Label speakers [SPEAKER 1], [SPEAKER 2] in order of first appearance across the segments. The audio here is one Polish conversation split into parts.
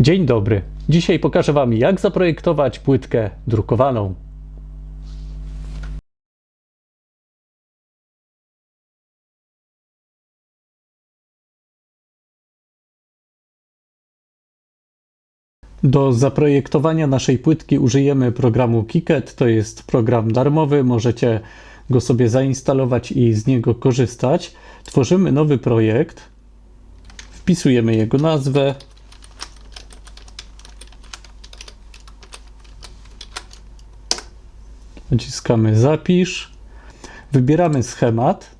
[SPEAKER 1] Dzień dobry. Dzisiaj pokażę Wam, jak zaprojektować płytkę drukowaną. Do zaprojektowania naszej płytki użyjemy programu Kiket. To jest program darmowy, możecie go sobie zainstalować i z niego korzystać. Tworzymy nowy projekt, wpisujemy jego nazwę, Naciskamy zapisz, wybieramy schemat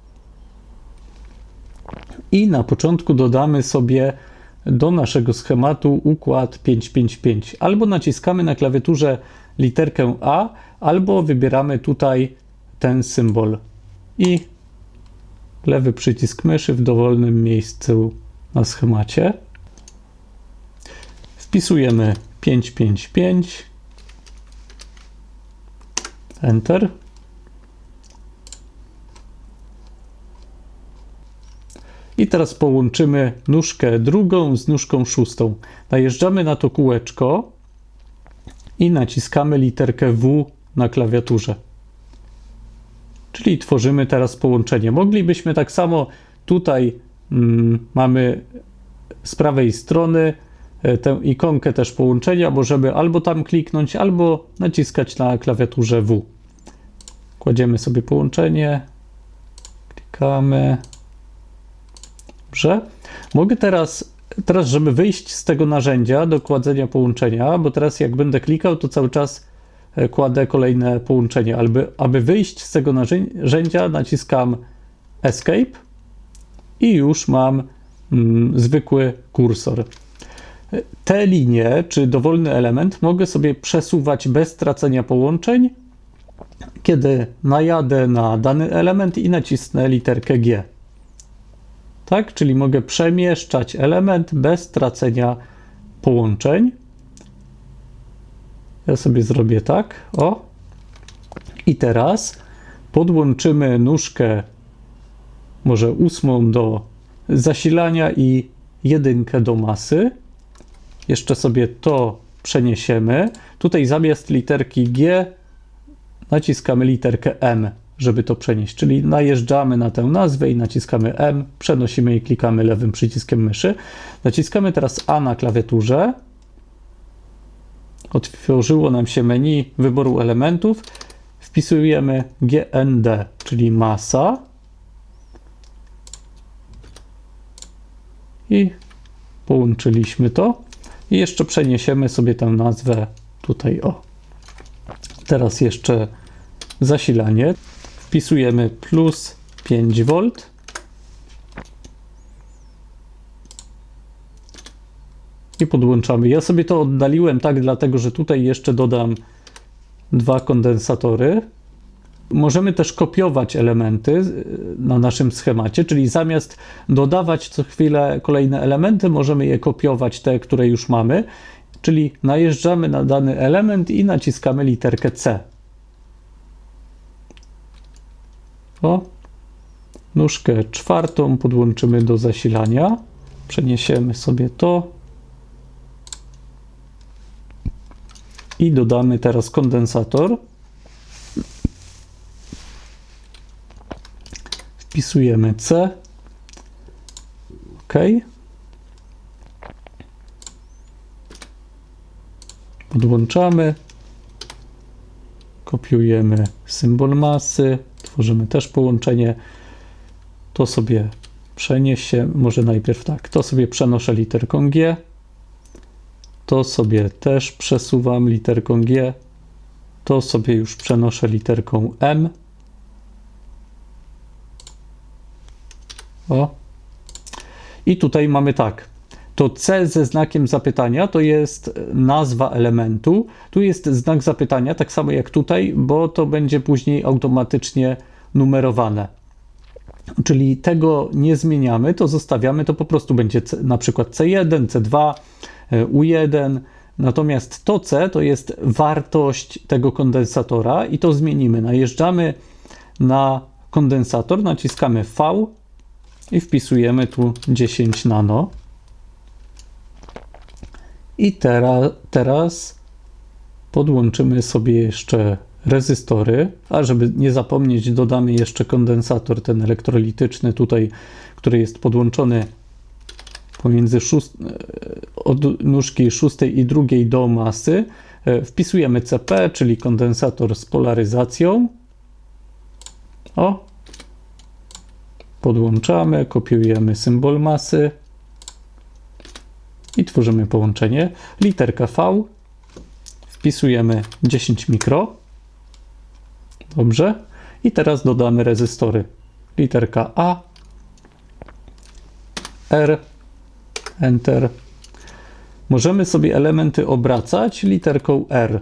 [SPEAKER 1] i na początku dodamy sobie do naszego schematu układ 555. Albo naciskamy na klawiaturze literkę A, albo wybieramy tutaj ten symbol i lewy przycisk myszy w dowolnym miejscu na schemacie. Wpisujemy 555 Enter. I teraz połączymy nóżkę drugą z nóżką szóstą. Najeżdżamy na to kółeczko i naciskamy literkę W na klawiaturze. Czyli tworzymy teraz połączenie. Moglibyśmy tak samo tutaj mm, mamy z prawej strony tę ikonkę też połączenia, możemy albo tam kliknąć, albo naciskać na klawiaturze W. Kładziemy sobie połączenie, klikamy. Dobrze. Mogę teraz, teraz, żeby wyjść z tego narzędzia do kładzenia połączenia, bo teraz jak będę klikał, to cały czas e, kładę kolejne połączenie. Aby, aby wyjść z tego narzędzia, naciskam Escape i już mam mm, zwykły kursor. Te linie, czy dowolny element, mogę sobie przesuwać bez tracenia połączeń, kiedy najadę na dany element i nacisnę literkę G. Tak, czyli mogę przemieszczać element bez tracenia połączeń. Ja sobie zrobię tak, o. I teraz podłączymy nóżkę, może ósmą do zasilania i jedynkę do masy. Jeszcze sobie to przeniesiemy. Tutaj zamiast literki G naciskamy literkę M, żeby to przenieść. Czyli najeżdżamy na tę nazwę i naciskamy M, przenosimy i klikamy lewym przyciskiem myszy. Naciskamy teraz A na klawiaturze. Otworzyło nam się menu wyboru elementów. Wpisujemy GND, czyli masa. I połączyliśmy to. I jeszcze przeniesiemy sobie tę nazwę tutaj o. Teraz jeszcze zasilanie. Wpisujemy plus 5 V. I podłączamy. Ja sobie to oddaliłem tak, dlatego że tutaj jeszcze dodam dwa kondensatory. Możemy też kopiować elementy na naszym schemacie, czyli zamiast dodawać co chwilę kolejne elementy, możemy je kopiować, te, które już mamy, czyli najeżdżamy na dany element i naciskamy literkę C. O, nóżkę czwartą podłączymy do zasilania, przeniesiemy sobie to i dodamy teraz kondensator. Wpisujemy C. OK. Podłączamy. Kopiujemy symbol masy. Tworzymy też połączenie. To sobie przeniesie, może najpierw tak, to sobie przenoszę literką G. To sobie też przesuwam literką G. To sobie już przenoszę literką M. O. I tutaj mamy tak. To C ze znakiem zapytania to jest nazwa elementu. Tu jest znak zapytania, tak samo jak tutaj, bo to będzie później automatycznie numerowane. Czyli tego nie zmieniamy, to zostawiamy, to po prostu będzie C, na przykład C1, C2, U1. Natomiast to C to jest wartość tego kondensatora i to zmienimy. Najeżdżamy na kondensator, naciskamy V i wpisujemy tu 10 nano. I teraz, teraz podłączymy sobie jeszcze rezystory, a żeby nie zapomnieć, dodamy jeszcze kondensator ten elektrolityczny tutaj, który jest podłączony pomiędzy szóst... od nóżki szóstej i drugiej do masy. E, Wpisujemy CP, czyli kondensator z polaryzacją. O, podłączamy, kopiujemy symbol masy i tworzymy połączenie. Literka V, wpisujemy 10 mikro. Dobrze. I teraz dodamy rezystory. Literka A, R, Enter. Możemy sobie elementy obracać literką R.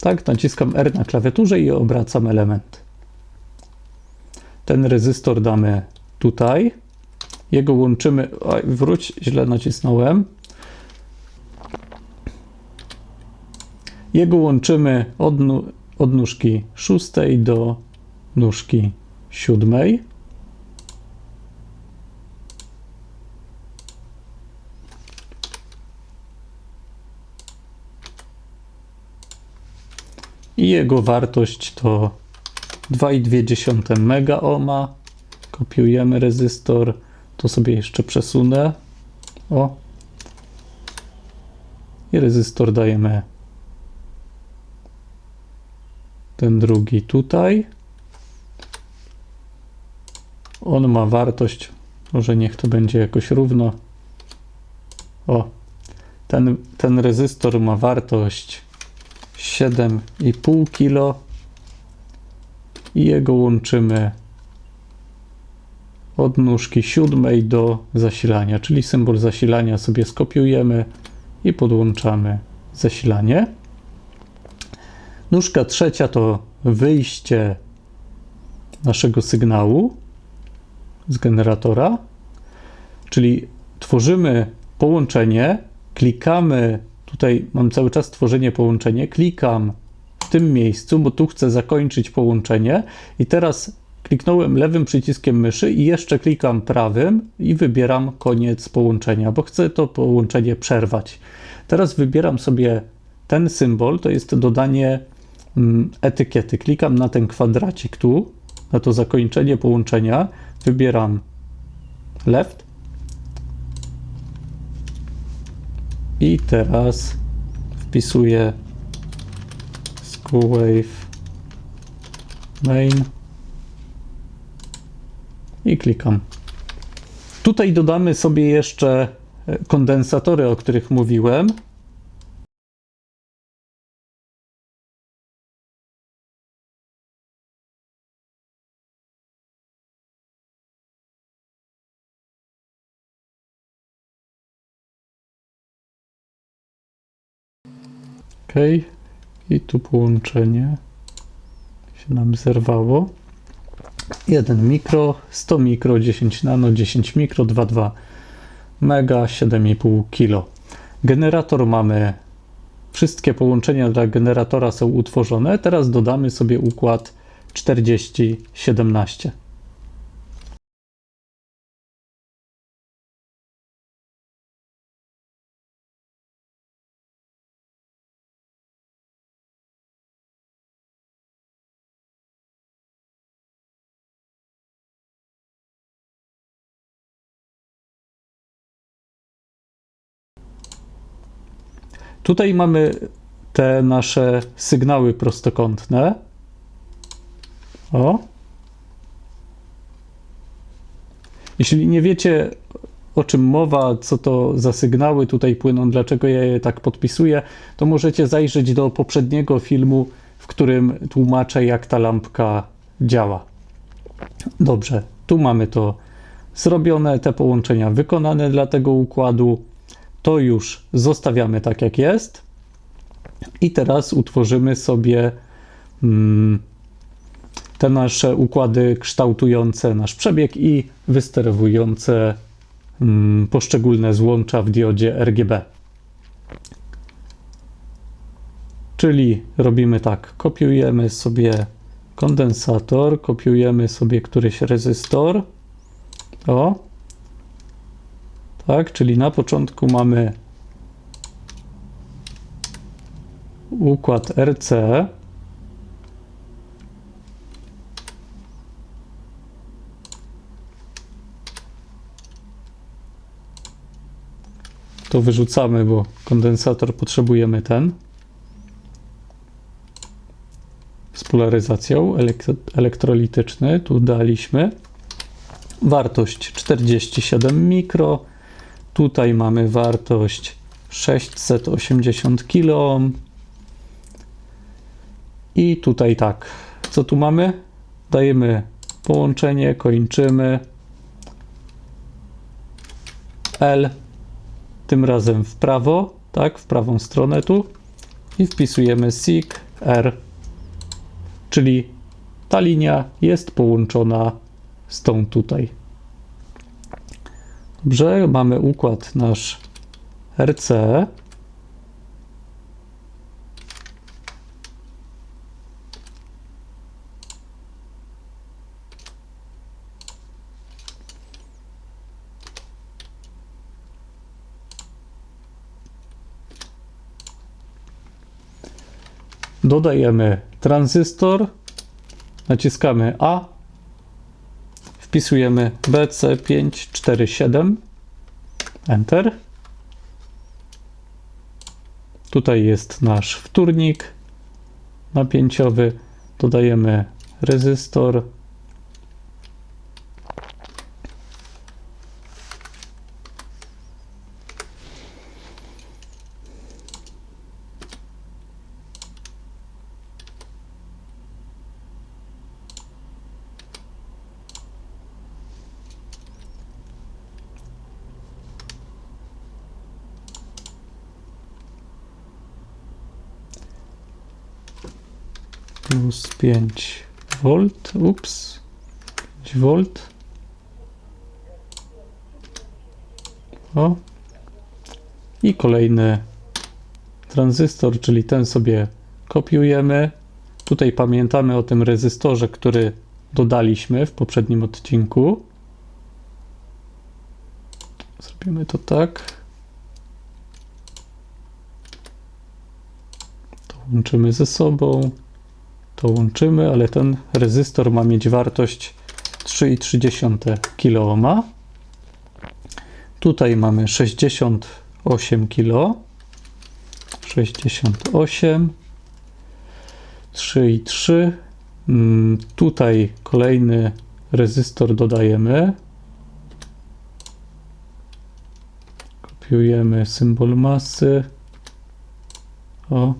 [SPEAKER 1] Tak, naciskam R na klawiaturze i obracam element. Ten rezystor damy tutaj. Jego łączymy. Oj, wróć, źle nacisnąłem. Jego łączymy od, od nóżki szóstej do nóżki siódmej. I jego wartość to 2,2 mega ohma. Kopiujemy rezystor. To sobie jeszcze przesunę. O. I rezystor dajemy ten drugi tutaj. On ma wartość, może niech to będzie jakoś równo. O, ten, ten rezystor ma wartość 7,5 kg i jego łączymy od nóżki siódmej do zasilania, czyli symbol zasilania sobie skopiujemy i podłączamy zasilanie. Nóżka trzecia to wyjście naszego sygnału z generatora, czyli tworzymy połączenie, klikamy, tutaj mam cały czas tworzenie połączenie, klikam w tym miejscu, bo tu chcę zakończyć połączenie i teraz kliknąłem lewym przyciskiem myszy i jeszcze klikam prawym i wybieram koniec połączenia, bo chcę to połączenie przerwać. Teraz wybieram sobie ten symbol, to jest dodanie mm, etykiety. Klikam na ten kwadracik tu, na to zakończenie połączenia, wybieram left i teraz wpisuję Wave main i klikam. Tutaj dodamy sobie jeszcze e, kondensatory, o których mówiłem. OK. I tu połączenie się nam zerwało. 1 mikro, 100 mikro, 10 nano, 10 mikro, 2,2 mega, 7,5 kilo. Generator mamy, wszystkie połączenia dla generatora są utworzone. Teraz dodamy sobie układ 4017. Tutaj mamy te nasze sygnały prostokątne. O. Jeśli nie wiecie, o czym mowa, co to za sygnały tutaj płyną, dlaczego ja je tak podpisuję, to możecie zajrzeć do poprzedniego filmu, w którym tłumaczę, jak ta lampka działa. Dobrze, tu mamy to zrobione, te połączenia wykonane dla tego układu. To już zostawiamy tak, jak jest. I teraz utworzymy sobie mm, te nasze układy kształtujące nasz przebieg i wysterowujące mm, poszczególne złącza w diodzie RGB. Czyli robimy tak, kopiujemy sobie kondensator, kopiujemy sobie któryś rezystor. O, tak, czyli na początku mamy układ RC. To wyrzucamy, bo kondensator potrzebujemy ten. Z polaryzacją elek- elektrolityczny. Tu daliśmy. Wartość 47 mikro. Tutaj mamy wartość 680 kilo. I tutaj tak. Co tu mamy? Dajemy połączenie, kończymy. L. Tym razem w prawo, tak, w prawą stronę tu. I wpisujemy SIG R. Czyli ta linia jest połączona z tą tutaj. Dobrze, mamy układ nasz RC. Dodajemy tranzystor, naciskamy A, wpisujemy BC547, Enter. Tutaj jest nasz wtórnik napięciowy, dodajemy rezystor. plus 5 V, ups, 5 V. O. I kolejny tranzystor, czyli ten sobie kopiujemy. Tutaj pamiętamy o tym rezystorze, który dodaliśmy w poprzednim odcinku. Zrobimy to tak. To łączymy ze sobą to łączymy, ale ten rezystor ma mieć wartość 3,3 kOhm. Tutaj mamy 68 kg. 68 3,3 mm, Tutaj kolejny rezystor dodajemy. Kopiujemy symbol masy. O.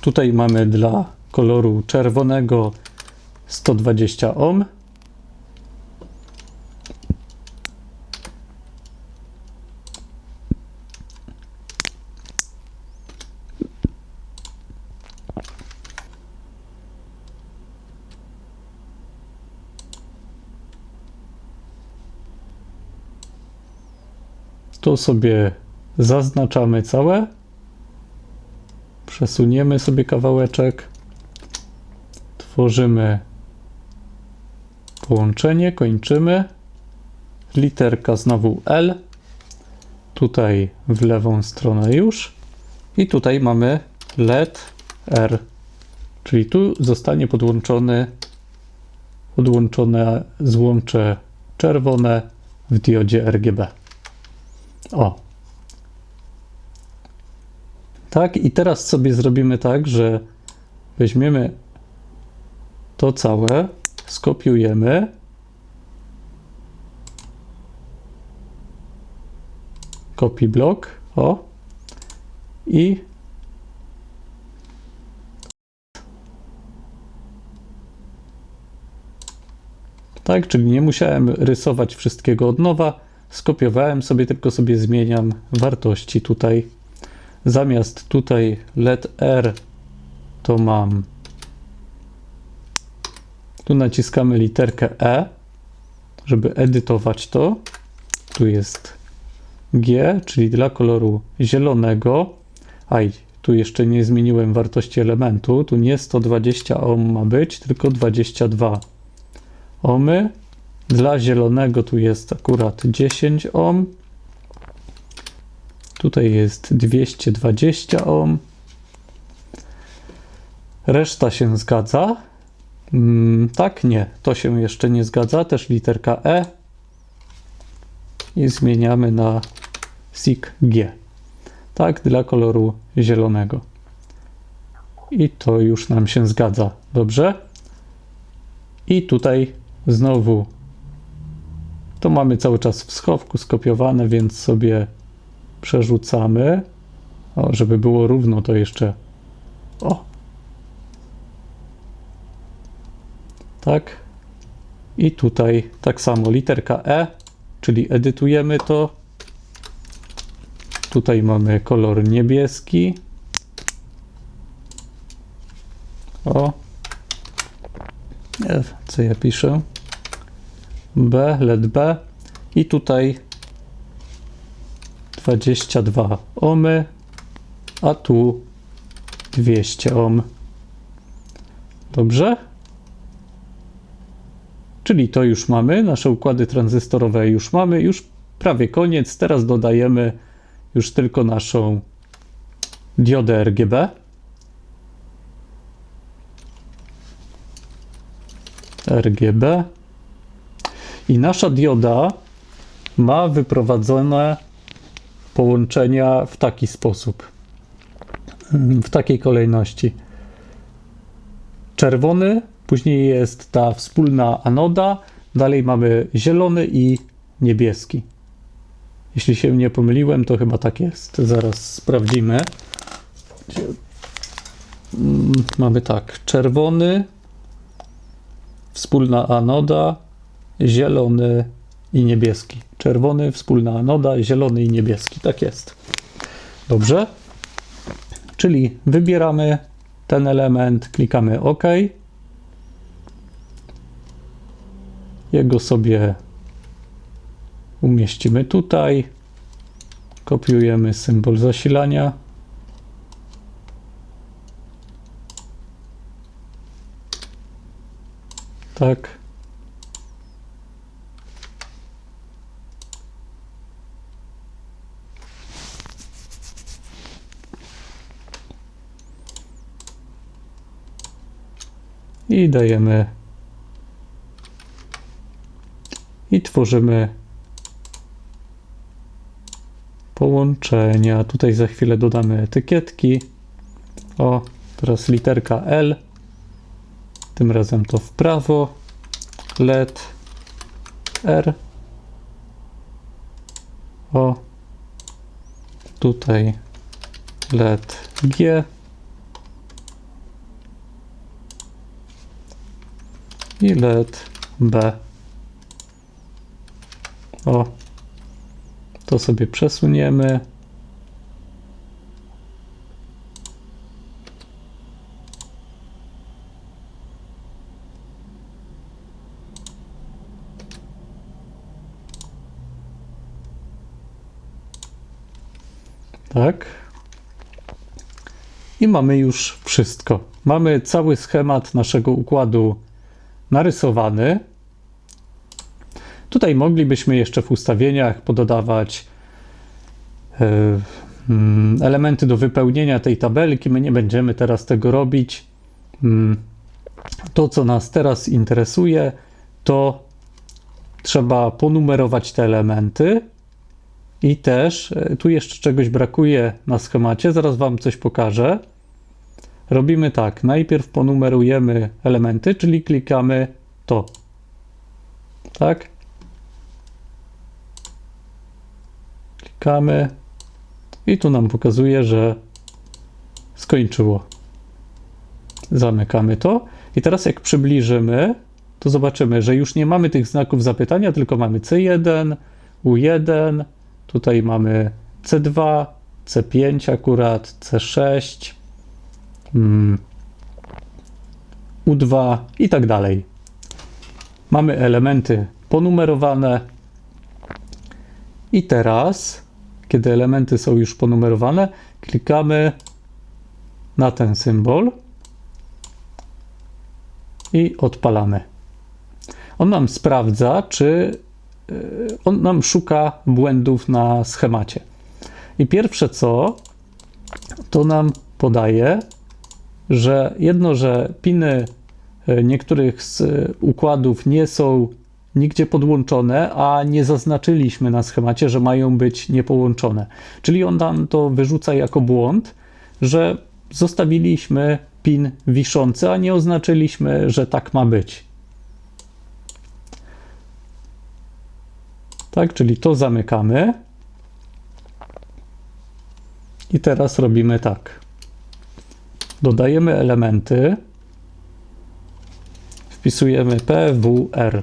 [SPEAKER 1] Tutaj mamy dla koloru czerwonego 120 ohm. To sobie zaznaczamy całe. Przesuniemy sobie kawałeczek tworzymy połączenie, kończymy. Literka znowu L. Tutaj w lewą stronę już. I tutaj mamy LED R. Czyli tu zostanie podłączony podłączone złącze czerwone w diodzie RGB. O. Tak, i teraz sobie zrobimy tak, że weźmiemy to całe skopiujemy. Copy blok. O. I tak, czyli nie musiałem rysować wszystkiego od nowa. Skopiowałem sobie, tylko sobie zmieniam wartości tutaj. Zamiast tutaj LED R to mam tu naciskamy literkę E, żeby edytować to. Tu jest G, czyli dla koloru zielonego. Aj, tu jeszcze nie zmieniłem wartości elementu. Tu nie 120 ohm ma być, tylko 22 ohmy. Dla zielonego tu jest akurat 10 ohm. Tutaj jest 220 ohm. Reszta się zgadza. Mm, tak, nie, to się jeszcze nie zgadza. Też literka E. I zmieniamy na SIG G. Tak, dla koloru zielonego. I to już nam się zgadza. Dobrze? I tutaj znowu to mamy cały czas w schowku skopiowane, więc sobie przerzucamy. O, żeby było równo, to jeszcze. O! Tak. I tutaj tak samo literka E, czyli edytujemy to. Tutaj mamy kolor niebieski. O. Nie, co ja piszę? B, LED B. I tutaj 22 ohmy, a tu 200 ohm. Dobrze? Czyli to już mamy, nasze układy tranzystorowe już mamy, już prawie koniec. Teraz dodajemy już tylko naszą diodę RGB. RGB. I nasza dioda ma wyprowadzone połączenia w taki sposób, w takiej kolejności. Czerwony, później jest ta wspólna anoda, dalej mamy zielony i niebieski. Jeśli się nie pomyliłem, to chyba tak jest. Zaraz sprawdzimy. Mm, Mamy tak, czerwony, wspólna anoda, zielony i niebieski. Czerwony, wspólna anoda, zielony i niebieski. Tak jest. Dobrze. Czyli wybieramy ten element, klikamy OK. Jego sobie umieścimy tutaj. Kopiujemy symbol zasilania. Tak. I dajemy i tworzymy połączenia. Tutaj za chwilę dodamy etykietki. O, teraz literka L. Tym razem to w prawo. LED R. O, tutaj LED G. I LED B. O, to sobie przesuniemy. Tak. I mamy już wszystko. Mamy cały schemat naszego układu narysowany. Tutaj moglibyśmy jeszcze w ustawieniach pododawać e, mm, elementy do wypełnienia tej tabelki. My nie będziemy teraz tego robić. Mm, To, co nas teraz interesuje, to trzeba ponumerować te elementy. I też e, tu jeszcze czegoś brakuje na schemacie. Zaraz Wam coś pokażę. Robimy tak. Najpierw ponumerujemy elementy, czyli klikamy to. Tak? Klikamy i tu nam pokazuje, że skończyło. Zamykamy to. I teraz jak przybliżymy, to zobaczymy, że już nie mamy tych znaków zapytania, tylko mamy C1, U1, tutaj mamy C2, C5 akurat, C6, mm, U2 i tak dalej. Mamy elementy ponumerowane. I teraz, kiedy elementy są już ponumerowane, klikamy na ten symbol i odpalamy. On nam sprawdza, czy y, on nam szuka błędów na schemacie. I pierwsze co, to nam podaje że jedno, że piny e, niektórych z e, układów nie są nigdzie podłączone, a nie zaznaczyliśmy na schemacie, że mają być niepołączone. Czyli on nam to wyrzuca jako błąd, że zostawiliśmy pin wiszący, a nie oznaczyliśmy, że tak ma być. Tak, czyli to zamykamy. I teraz robimy tak. Dodajemy elementy. Wpisujemy PWR.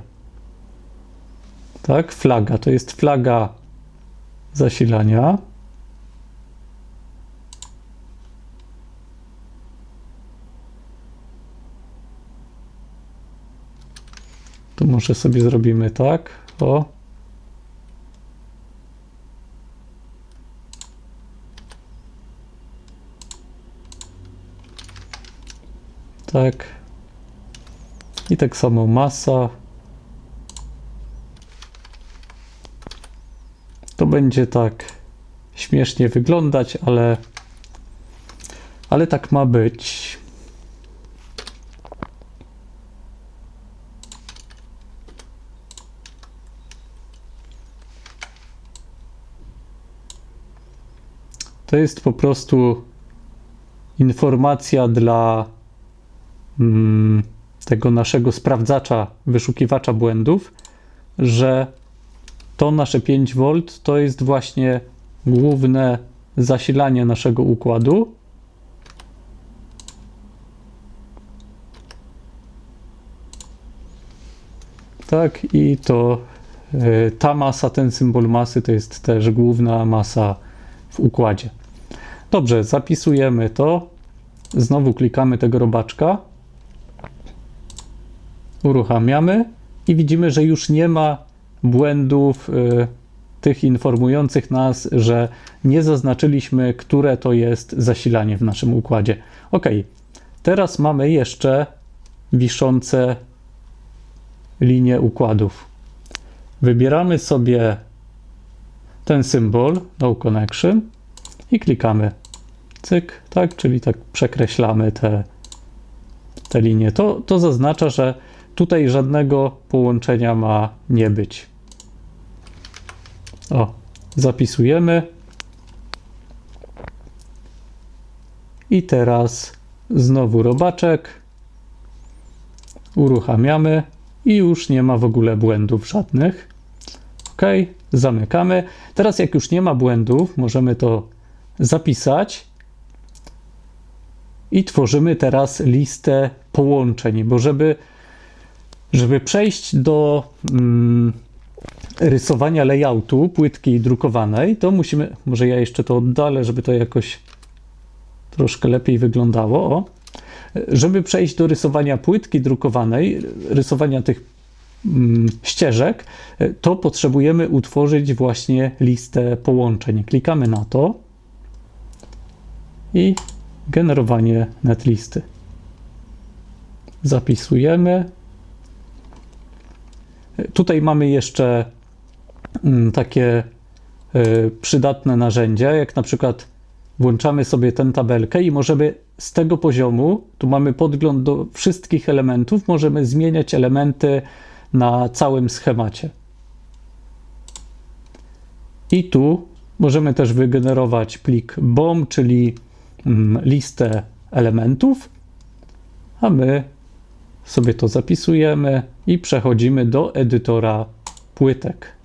[SPEAKER 1] Tak, flaga to jest flaga zasilania. Tu może sobie zrobimy tak. O. Tak. I tak samo masa. To będzie tak śmiesznie wyglądać, ale ale tak ma być. To jest po prostu informacja dla mm, tego naszego sprawdzacza, wyszukiwacza błędów, że to nasze 5V to jest właśnie główne zasilanie naszego układu. Tak, i to y, ta masa, ten symbol masy to jest też główna masa w układzie. Dobrze, zapisujemy to. Znowu klikamy tego robaczka. Uruchamiamy i widzimy, że już nie ma błędów y, tych informujących nas, że nie zaznaczyliśmy, które to jest zasilanie w naszym układzie. Ok, teraz mamy jeszcze wiszące linie układów. Wybieramy sobie ten symbol No Connection i klikamy cyk, tak, czyli tak przekreślamy te, te linie. To, to zaznacza, że tutaj żadnego połączenia ma nie być. O, zapisujemy. I teraz znowu robaczek. Uruchamiamy i już nie ma w ogóle błędów żadnych. OK, zamykamy. Teraz jak już nie ma błędów, możemy to zapisać i tworzymy teraz listę połączeń, bo żeby, żeby przejść do mm, rysowania layoutu płytki drukowanej, to musimy, może ja jeszcze to oddalę, żeby to jakoś troszkę lepiej wyglądało. O. Żeby przejść do rysowania płytki drukowanej, rysowania tych mm, ścieżek, to potrzebujemy utworzyć właśnie listę połączeń. Klikamy na to i generowanie netlisty. Zapisujemy. Tutaj mamy jeszcze mm, takie y, przydatne narzędzia, jak na przykład włączamy sobie tę tabelkę i możemy z tego poziomu, tu mamy podgląd do wszystkich elementów, możemy zmieniać elementy na całym schemacie. I tu możemy też wygenerować plik BOM, czyli Mm, listę elementów, a my sobie to zapisujemy i przechodzimy do edytora płytek.